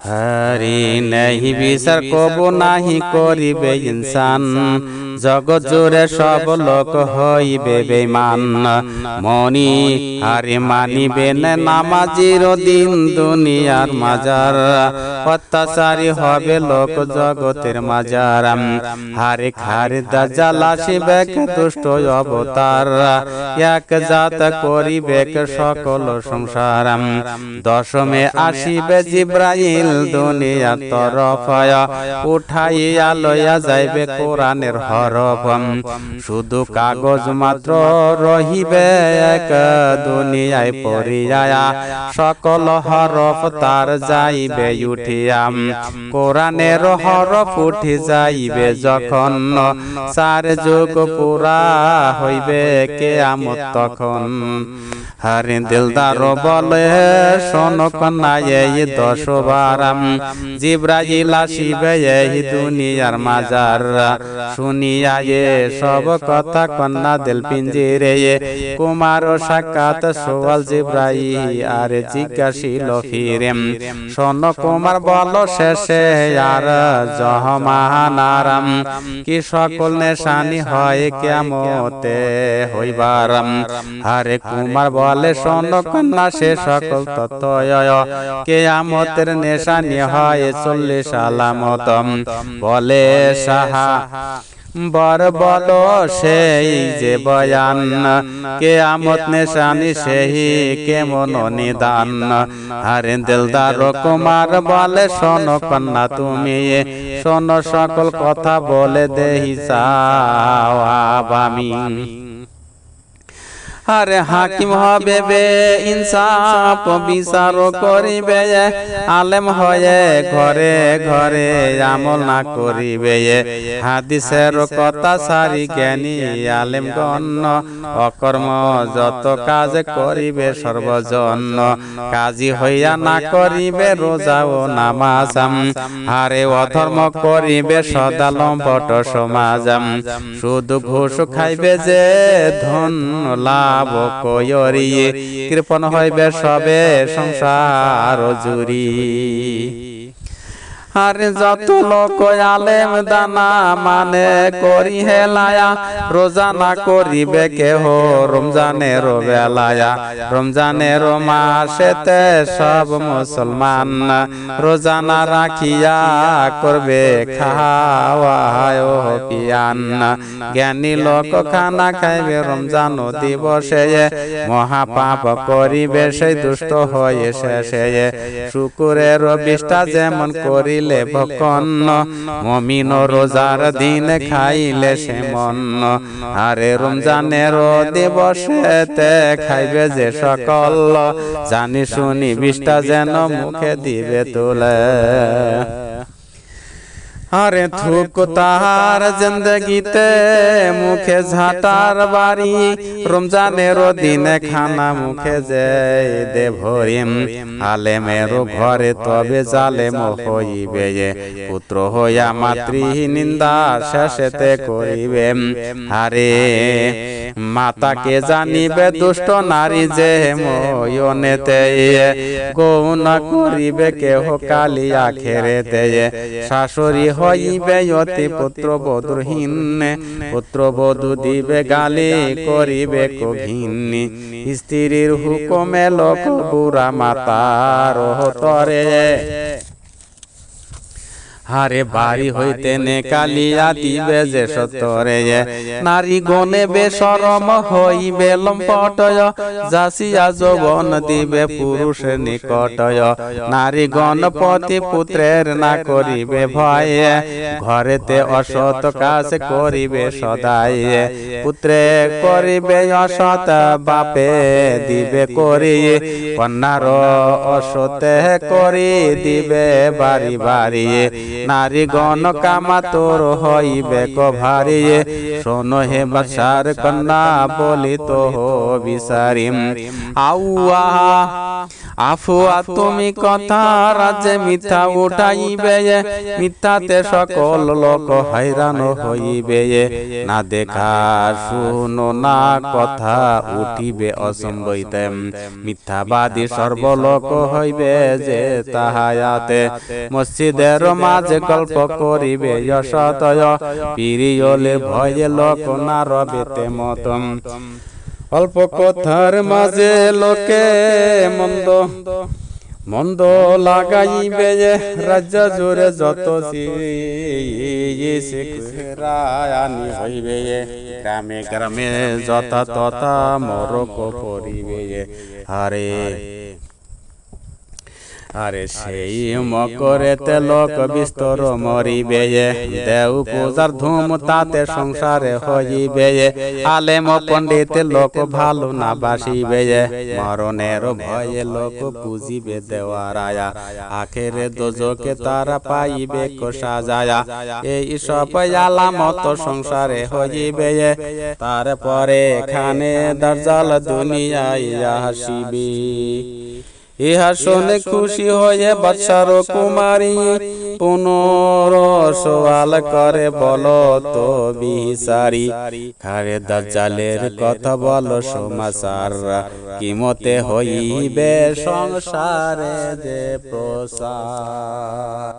হরি নেহি বিচার কবু নাহি করিবে ইনসান জগৎ জুড়ে সব লোক হইবে বেমান মনি হারি মানিবে না নামাজির দিন দুনিয়ার মাজার অত্যাচারী হবে লোক জগতের মাজার হারে খারে দাজাল আসিবে দুষ্ট অবতার এক জাত করিবে সকল সংসার দশমে আসিবে জিব্রাইল দুনিয়া তরফ উঠাইয়া লইয়া যাইবে কোরআনের হরফ শুধু কাগজ মাত্র রহিবে এক দুনিয়ায় পড়িয়া সকল হরফ তার যাইবে উঠিয়া কোরআনের হরফ উঠি যাইবে যখন, চার যুগ পুরা হইবে কে আমত මුත්තකොන් হারে দিলদার বলে শোন কন্যা দশ বারাম জিব্রাইল আসিবে এই দুনিয়ার মাজার। শুনিয়া এ সব কথা কন্যা দিল পিঞ্জিরে কুমার সাক্ষাৎ সোয়াল জিব্রাই আর জিজ্ঞাসিল ফিরে শোন কুমার বল শেষে আর জহমানারাম কি সকল নেশানি হয় কেমতে হইবারাম। আরে কুমার বলে শোন কন্যা সে সকল তত্ত্ব কে আমতের নেশানি হয় চল্লিশ আলামত। বলে সাহা, বর বল সেই যে বয়ান। কে আমত নেশানি সেই কেমন নিদান। আরে দিলদার কুমার, বলে শোন কন্যা তুমি। শোন সকল কথা বলে দেহি আমি আরে হাকিম হবে বে ইনসাফ বিচার করিবে। আলেম হয়ে ঘরে ঘরে আমল না করিবে। হাদিসের কথা সারি জ্ঞানী আলেম গণ্য। অকর্ম যত কাজ করিবে সর্বজন্য কাজী হইয়া না করিবে রোজা ও নামাজ। হারে অধর্ম করিবে সদা লম্পট সমাজ শুধু ঘুষ খাইবে যে ধন লাভ। লাভ কয়রিয়ে কৃপণ হইবে সবে সংসার জুরি আরে যত লোক আলেম দানা মানে করি হেলায়া রোজা না করিবে কেহ, রমজানের বেলায়া। রমজানের মাসেতে সব মুসলমান রোজা না রাখিয়া করবে খাওয়ায় পিয়ান জ্ঞানী লোক খানা খাইবে রমজান দিবসে, মহাপাপ করিবে সেই দুষ্ট হয়ে শেষে। শুকুরের বিষ্টা যেমন করি খাইলে বকন্ন মমিন রোজার দিন খাইলে সে মন্ন আরে রমজানের দিবসেতে খাইবে যে সকল। জানি শুনি বিষ্টা যেন মুখে দিবে তোলে। আরে থুক তাহার জিন্দগিতে মুখে ঝাঁটার বাড়ি রমজানের দিনে খানা মুখে যে দে ভরিম আলেমের ঘরে তবে জালেম হইবে পুত্র হইয়া মাতৃ নিন্দা শেষেতে করিবে আরে মাতাকে জানিবে দুষ্ট নারী যে ময়নেতে গৌন করিবে কেহ কালিয়া খেরেতে শাশুড়ি হইবে অতি পুত্র বধুহীন। পুত্র বধু দিবে গালি করিবে কঘিন্নি স্ত্রীর হুকমে লোক বুড়া মাতার তরে হারে বাড়ি হইতে নে কালিয়া দিবে যে সতরে। নারী গনে বেসরম হইবে লম্পটয়। যাসিয়া যৌবন দিবে পুরুষের নিকটয়। নারী গণপতি পুত্রের না করিবে ভয়। ঘরেতে অসৎ কাজ করিবে সদাই পুত্রে করিবে অসৎ বাপে দিবে করি। কন্যার অসতে করি দিবে বাড়ি। বাড়ি। নারী গণ কামা তোর হইবে কভারি। শোনো হে বাসার কন্যা বলি তো বিচারিম। আউয়া। আফুয়া তুমি কথা রাজে মিথ্যা উঠাইবে মিথ্যাতে সকল লোক হয়রান হইবে না দেখা শুনো না কথা উঠিবে অসম্ভবিতে মিথ্যাবাদী সর্বলোক হইবে যে তাহায়াতে। মসজিদের মাঝে গল্প করিবে যশতয় পিরিয়লে ভয়ে লোক না রবেতে মতম অল্প কথার মাঝে লোকে মন্দ মন্দ লাগাইবে রাজ্য জোরে যত রায়ানি হইবে গ্রামে গ্রামে যথা তথা মরক করিবে আরে আরে সেই মকরেতে লোক বিস্তর মরিবে দেউ পূজার ধুম তাতে সংসারে হইবে আলেম পণ্ডিত লোক ভালো না বাসিবে মরণের ভয়ে লোক পুজিবে দেওয়ারায়া আখেরে দোজকে তারা পাইবে কোষা যায়া এই সব আলামত সংসারে হইবে তারপরে এখানে দরজাল দুনিয়ায় আসিবি। ইহা শুনে খুশি হয়ে বাদশার কুমারী পুনর সওয়াল করে বল তো বিসারি খারে দাজ্জালের কথা বল সমাচার কিমতে হইবে সংসারে যে প্রসার।